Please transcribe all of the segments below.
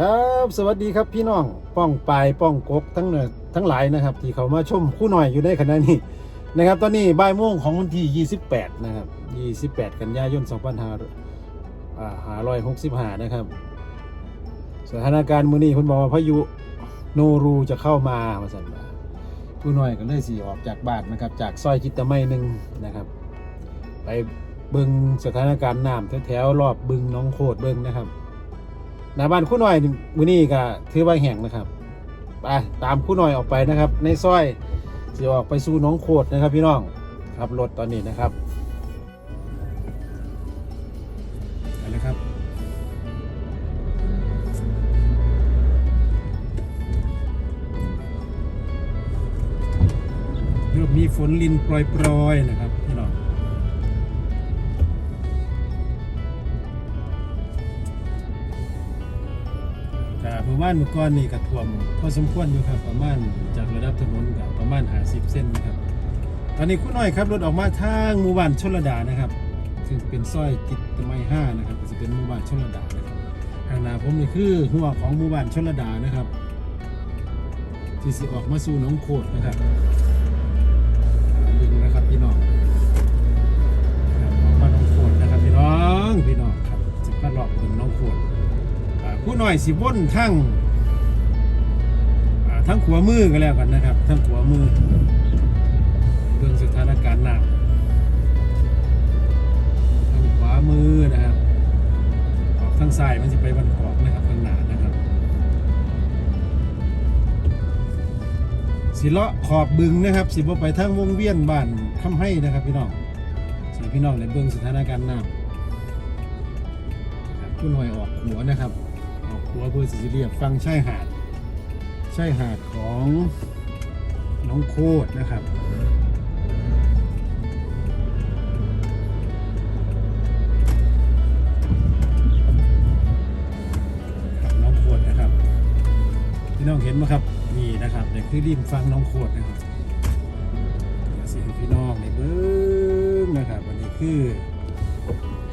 ครับสวัสดีครับพี่น้องป้องปลายป้องกกทั้งเนอทั้งหลายนะครับ ที่เขามาชมคู่หน่อยอยู่ในขณะนี้นะครับ ตอนนี้บ่ายโมงของวันที่ 28 นะครับ 28 กันยายน 2565 นะครับ สถานการณ์มื้อนี้เพิ่นบอกว่าพายุโนรูจะเข้ามาว่าซั่นว่าผู้น้อยก็เลยสิออกจากบ้านนะครับ จากซอยจิตรไมัยหนึ่งนะครับ ไปเบิงสถานการณ์น้ำแถวๆรอบบึงน้องโคดเบิงนะครับ หน้าบ้านคู่หน่อยมือนี้ก็ถือว่าแห้งนะครับไปตามคู่หน่อยออกไปนะครับ ในซอยสิออกไปสู่น้องโคดนะครับ พี่น้องครับรถตอนนี้นะครับไปเลยครับเริ่มมีฝนลินโปรยๆนะครับ พี่น้องกับประมาณเมื่อก่อนนี่ก็ท่วมพอสมควรอยู่ครับ ประมาณจากระดับถนนกับประมาณ50เส้นนะครับตอนนี้คุณน้อยครับรถออกมาทางหมู่บ้านชลดานะครับ ซึ่งเป็นซอยจิตตมัยห้านะครับก็จะเป็นหมู่บ้านชลดานะครับทางหน้าผมนี่คือหัวของหมู่บ้านชลดานะครับ ที่สิออกมาสู่หนองโคดนะครับดึงนะครับพี่น้องออกมาหนองโคดนะครับพี่น้องพี่น้องครับสิบมาหลอกถึงน้องโคด ผู้น้อยสิวนทั้งทั้งขวามือก็แล้วกันนะครับ ทั้งขวามือเรื่องสถานการณ์หนักทางขวามือนะครับออกทางซ้ายมันจะไปวันกอกนะครับข้างหน้านะครับสิเลาะขอบบึงนะครับ สิบ่ไปทางวงเวียนบ้านคำให้นะครับพี่น้องสิให้พี่น้องในเบื้องสถานการณ์น้ำนะครับผู้น้อยออกหัวนะครับ หัวเพื่อสิเรียบฟังชายหาดชายหาดของน้องโคดนะครับน้องโคดนะครับพี่น้องเห็นไหมครับนี่นะครับนี่คือริมฟังน้องโคดนะครับเดี๋ยวสิพี่น้องในเบิ้งนะครับอันนี้คือ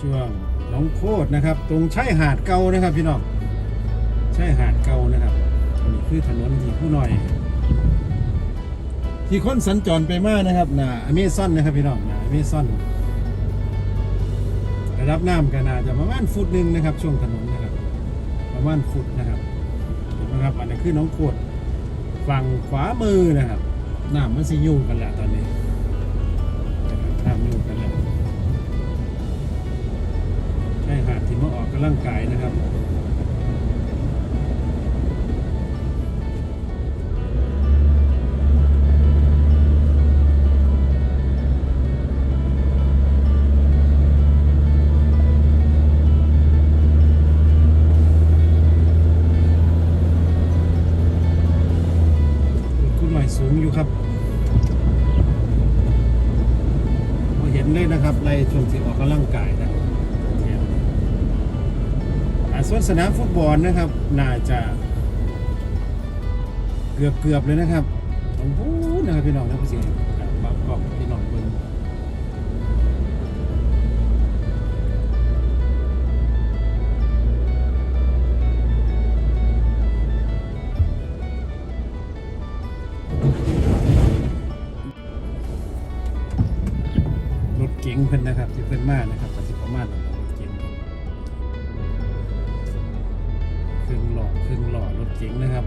ช่วงน้องโคดนะครับ ตรงชายหาดเก่านะครับพี่น้อง ใช่หาดเก่านะครับอันนี้คือถนนที่ผู้หน่อย ที่คนสัญจรไปมากนะครับนาอเมซอนนะครับพี่น้องนาอเมซอนระดับน้ำก็น่าจะประมาณฟุตหนึ่งนะครับ ช่วงถนนนะครับ ประมาณฟุตนะครับเห็นไหมครับอันนี้คือน้องโคดฝั่งขวามือนะครับน้ำมันสิยุ่งกันแหละตอนนี้น้ำยุ่งกันแล้วใช่หาดที่มาออกกำลังกายนะครับ สนามฟุตบอลนะครับ น่าจะเกือบเกือบๆเลยนะครับตรงพูนะครับพี่น้องนะพี่เสียบักบอกพี่น้องเบิ่งรถเก๋งเพิ่นนะครับที่เพิ่นมานะครับ เก๋งนะครับ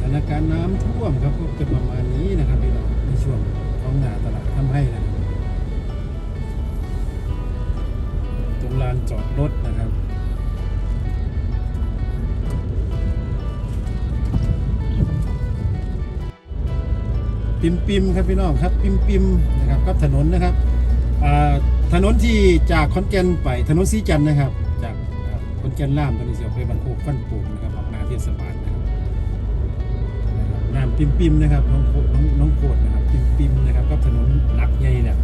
สถานการณ์น้ำท่วมครับก็จะประมาณนี้นะครับพี่น้องในช่วงของหนาตลาดทำให้นะตรงลานจอดรถนะครับ ปิมปิมครับพี่น้องครับปิมปิมนะครับกับถนนนะครับถนนที่จากขอนแก่นไปถนนสีจันนะครับ จากอ่าขอนแก่นล่ามตอนนี้เสียไปบรรโคกฟันปูนนะครับออกหนาเทศบาลนะครับนะครับน้ำปิมปิมนะครับน้องโคน้องน้องโคดนะครับปิมปิมนะครับกับถนนหลักใหญ่เนี่ย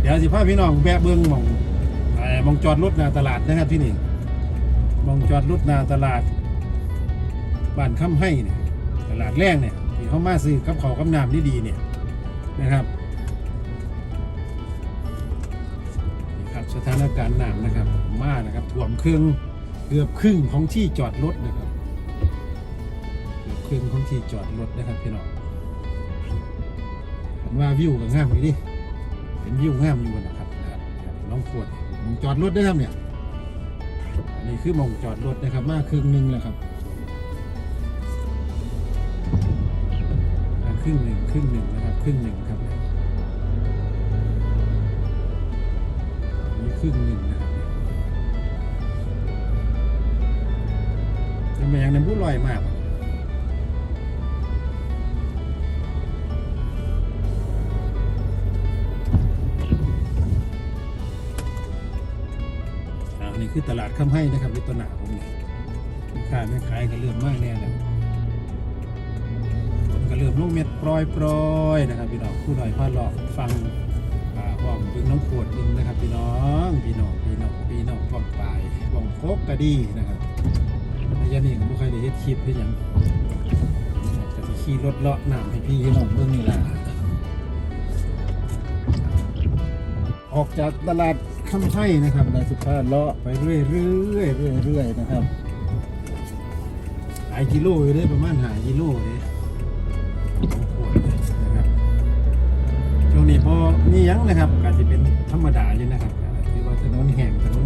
เดี๋ยวสิพาพี่น้องแวะเบื้องมองมองจอดรถหนาตลาดนะครับที่นี่มองจอดรถหนาตลาดบ้านค้ำให้เนี่ยตลาดแรกเนี่ย นี่เขามาซื้อกับเขากับน้ำดีๆเนี่ยนะครับนี่ครับสถานการณ์น้ำนะครับ มากนะครับท่วมครึ่งเกือบครึ่งของที่จอดรถนะครับเกือบครึ่งของที่จอดรถนะครับพี่น้องผมว่าวิวกับงามอยู่ดิเป็นวิวงามอยู่นะครับน้องขวดมจอดรถได้ครับเนี่ยนี่คือมองจอดรถนะครับ มากครึ่งหนึ่งแล้วครับ รึ่งหนึ่งครึ่งหนึ่งนะครับครึ่งหนึ่งครับนี่ครึ่งหนึ่งนะครับทำไมยังน้ำพุลอยมากอ่านี่คือตลาดคำให้นะครับวิตนาผมนี่ค้าแม่ขายก็เริ่มมากแน่แล้ว คนก็เม็ดปลอยปลอยๆนะครับพี่น้องผู้หน่อยพาหลอกฟังอ่าว่อมดึงน้องขวดดึงนะครับพี่น้องพี่น้องพี่น้องพี่น้องป้องปลายว่องโคกกระดีนะครับระยะนี้ผมไม่เคยได้เฮ็ดคลิปเฮ็ดหยังก็จะขี่รถเลาะหน้ำให้พี่ให้น้องเบิ่งนี่แหละออกจากตลาดคำไพ่นะครับนายสุภาพเลาะไปเรื่อยๆเรื่อยๆเรื่อยนะครับหลายกิโลอยู่ได้ประมาณหากิโลเลย นะครับช่วงนี้พอมียังนะครับก็จะเป็นธรรมดาอยู่นะครับที่ว่าถนนแห่งถนนหยังอยู่เส้น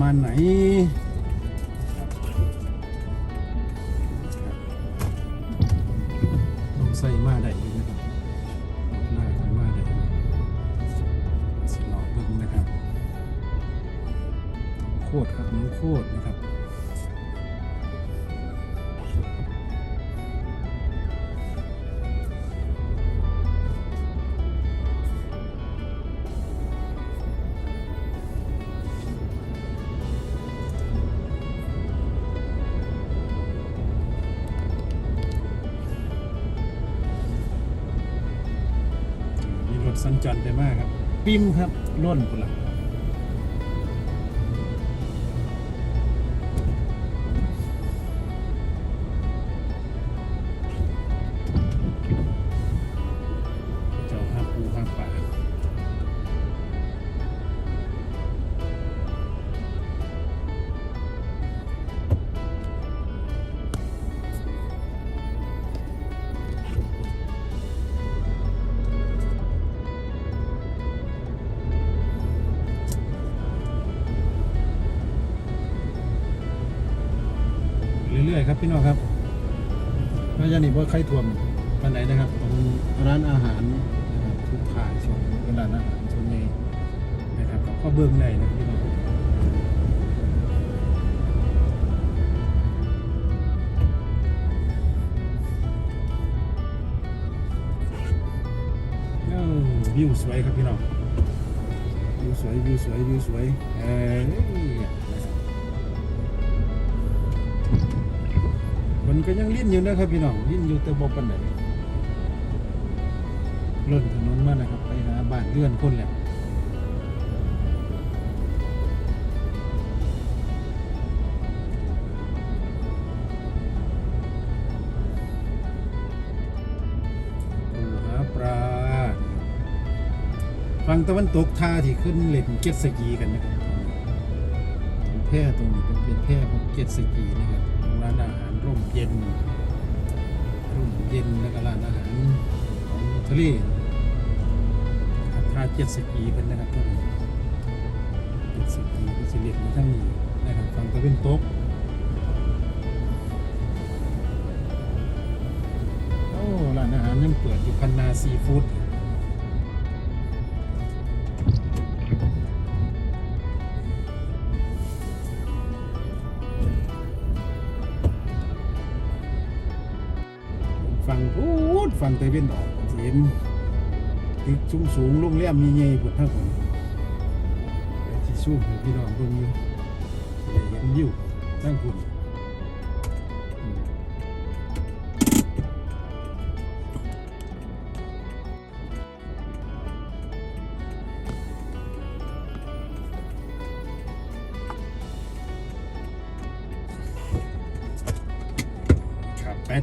ป็นประมาณไหนครับต้องใส่มาได้อยู่นะครับหน้าใส่มาได้สิเลาะบึงนะครับ โคตรครับน้องโคตรนะครับ สัญจรไปมากครับปิมครับล้นพุ่นละ อยๆครับพี่น้องครับพระยานิบ่ใครท่วมปันไหนนะครับตรงร้านอาหารนะครับทุกขายส่วนเป็นร้านอาหารส่วนใหญ่นะครับก็เบื้องในนะพี่น้องวิวสวยครับพี่น้องวิวสวยวิวสวยวิวสวยเอ้ย นะครับมันก็ยังลิ้นอยู่นะครับพี่น้องลิ้นอยู่แต่บอกกันไหนเล่นถนนมานะครับไปหาบ้านเลื่อนคนแหละปูหาปลาฝั่งตะวันตกท่าที่ขึ้นเล่นเก็ตสกีกันนะครับตรงแพร่ตรงนี้เป็นเป็นแพร่ของเก็ตสกีนะครับตรงร้านอาหาร ร่มเย็นร่มเย็นแล้วก็ร้านอาหารของทะเลนะครับท่าเจ็ดสกีเป็นนะครับท่านเจ็ดสกีก็สิเลียนมาทั้งนี้นะครับฝั่งตะวันตกโอ้ร้านอาหารยังเปิดอยู่พันนาซีฟู้ด ฝั่งพูดฝั่งตะวันออกเห็นตึกสูงสูงๆโรงแรมมีเงยบนทั้งผมที่สู้พี่น้องตรงอยู่ได้เห็นวิวทั้งคุณ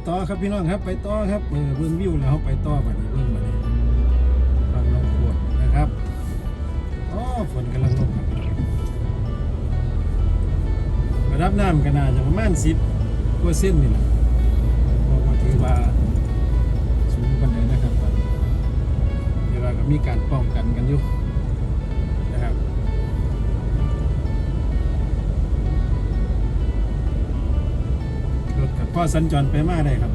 ต่อครับพี่น้องครับ ไปต่อครับเออเบิ่งวิวแล้วไปต่อบัดนี้เบิ่งบัดนี้ฟังลำขวดนะครับอ๋อฝนกำลังลงครับระดับน้ำก็น่าจะประมาณสิบกว่าเส้นนี่แหละเพราะว่าถือว่าสูงปันไดนะครับตอนนี้แต่ว่าก็มีการป้องกันกันอยู่ พ่อสัญจรไปมาได้ครับ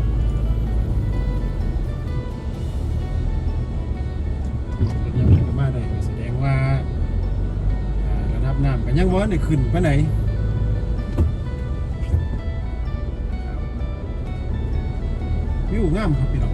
รถยังไปมาได้แสดงว่าระดับน้ำก็ยังว่าได้ขึ้นไปไหนวิวงามครับพี่น้อง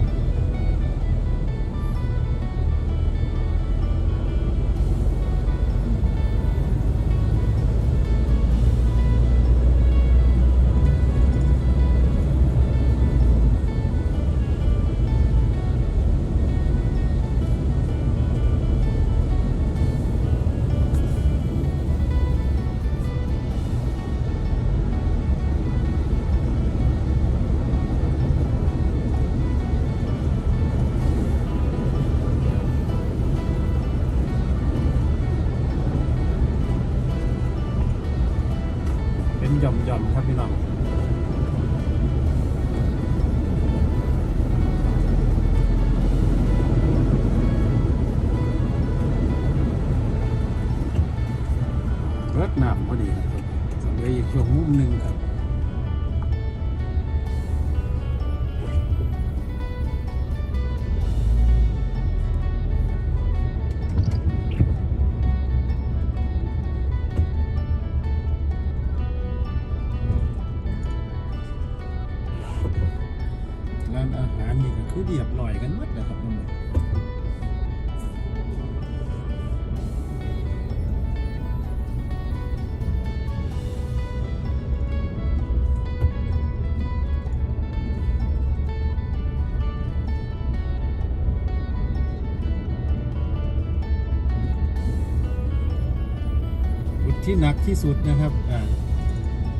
ที่หนักที่สุดนะครับอ่า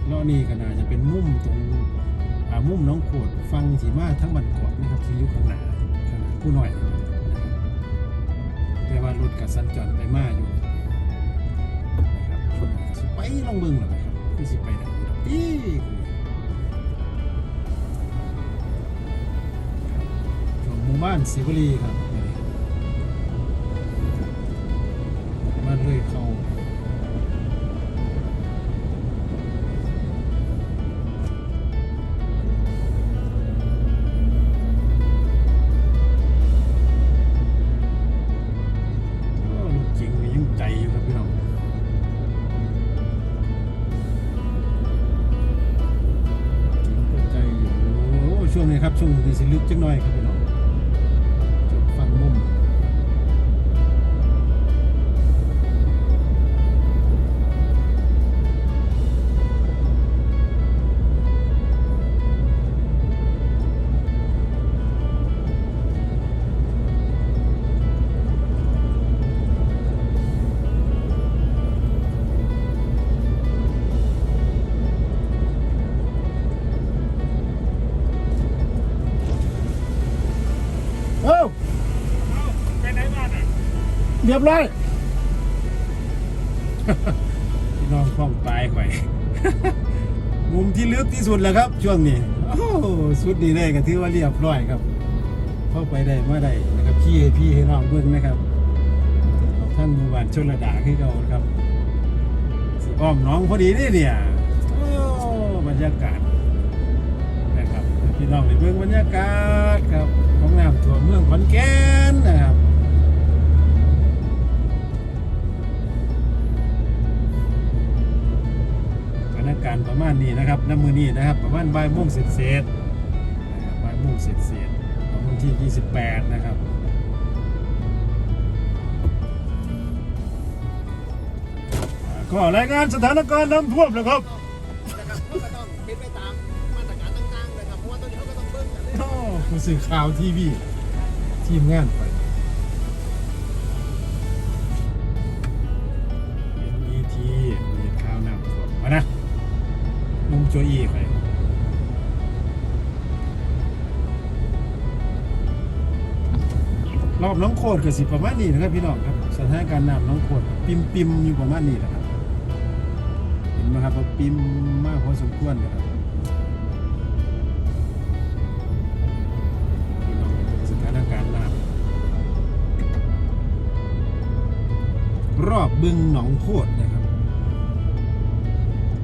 เลาะนี่ก็น่าจะเป็นมุมตรงอ่ามุมน้องโขดฟังสีมาทั้งบันกอกนะครับที่อยู่ข้างหน้าข้างหน้าผู้หน่อยนะครับแต่ว่ารถกับสัญจรไปมาอยู่นะครับช่วงหน้าสิไปลองเบิ่งหรอครับคือสิไปไหนอยู่ดอกอีช่วงหมู่บ้านศิวลีครับบ้านเลยเขา ยบร้อย พี่น้องฟ้องตายข่อยมุมที่ลึกที่สุดแล้วครับ ช่วงนี้โอ้สุดดีเลยก็ถือว่าเรียบร้อยครับ เข้าไปได้เมาได้นะครับพี่ให้พี่ให้น้องเบิ่งนะครับท่านหมู่บ้านชนระดาคือเราครับสีอ้อมน้องพอดีนี่เนี่ยโอ้บรรยากาศนะครับพี่น้องได้เบิ่งบรรยากาศครับของน้ำท่วเมืองขอนแก่นนะครับ ณ์ประมาณนี้นะครับน้ำมือนี้นะครับ ประมาณใบ่ายงเศษเศษใบ่ายงเศษเศษของวันที่ 28 นะครับก็รายงานสถานการณ์น้ำท่วมนะครับผู้สื่อข่าวทีวีทีมงานไป น้องโคดก็สิประมาณนี้นะครับพี่น้องครับสถานการณ์น้ำน้องโคดปิมปิมอยู่ประมาณนี้แหละครับเห็นไหมครับว่าปิมมากพอสมควรนะครับพี่น้องสถานการณ์น้ำรอบบึงหนองโคดนะครับ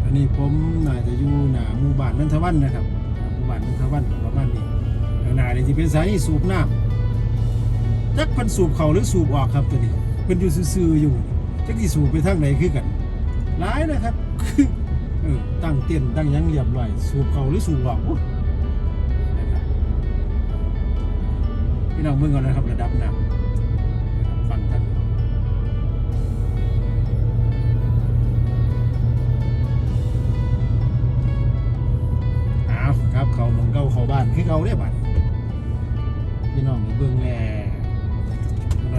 อันนี้ผมน่าจะอยู่หนาหมู่บ้านนันทวันนะครับหมู่บ้านนันทวันประมาณนี้ข้างหน้านี่ยจะเป็นสายสูบน้ำ จักเพิ่นสูบเขาหรือสูบออกครับตัวนี้เพิ่นอยู่ซื่อๆอยู่จักที่สูบไปทางไหนคือกันหลายนะครับตั้งเต้นตั้งยังเรียบร้อยสูบเขาหรือสูบออกนะครับพี่น้องเบิ่งก่อนนะครับระดับน้ำฟังท่านเอาครับเขามองเก้าเขาบ้านคือเขาเนี่ยบ้านพี่น้องเบิ่งแน่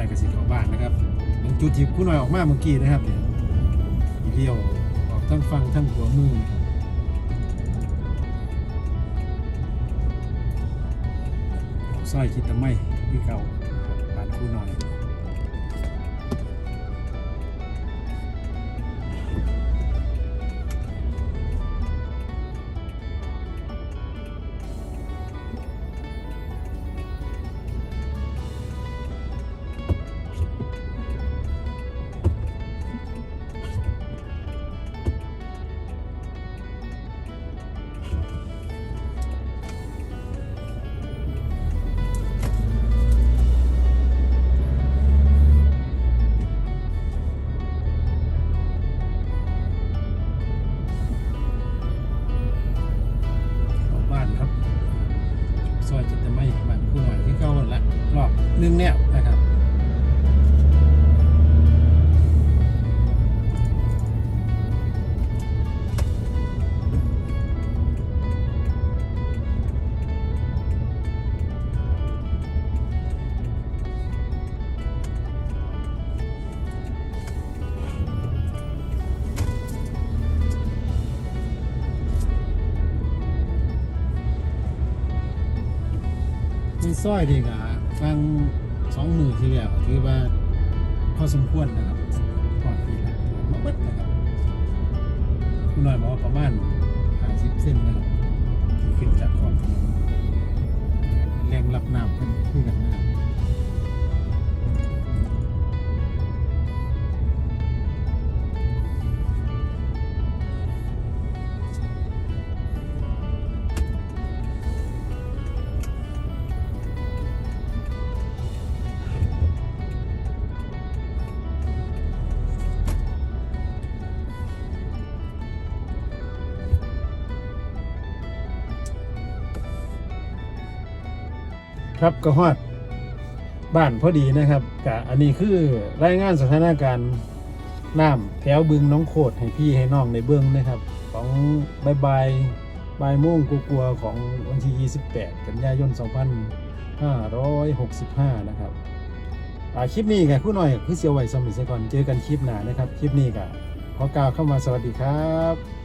กสิเขาบ้านนะครับเป็นจุดที่ผู้น้อยออกมาเมื่อกี้นะครับเนี่ยเลี้ยวออกทั้งฟังทั้งหัวมือสร้อยคิดตะไม่ที่เก่า นึงแนวนะครับในซอยดีกว่า ฟังสองมือที่แล้วถือว่าพอสมควรนะครับก่อนปีละมาเบิดนะครับคุณหน่อยบอกว่าประมาณห้าสิบเส้นนะครับที่ขึ้นจากขอบถนนแรงรับน้ำกันขึ้นกันนะครับ ครับก็ฮอดบ้านพอดีนะครับกะอันนี้คือรายงานสถานการณ์น้ำแถวบึงน้องโคดให้พี่ให้น้องในเบื้องนะครับ ของบายบายบายโมงกลัวๆของวันที่ 28 กันยายน 2565 นะครับอ่าคลิปนี้กับคู่หน่อยคือเสียวไหวสมิสก่อนเจอกันคลิปหน้านะครับ คลิปนี้กับขอกล่าวเข้ามาสวัสดีครับ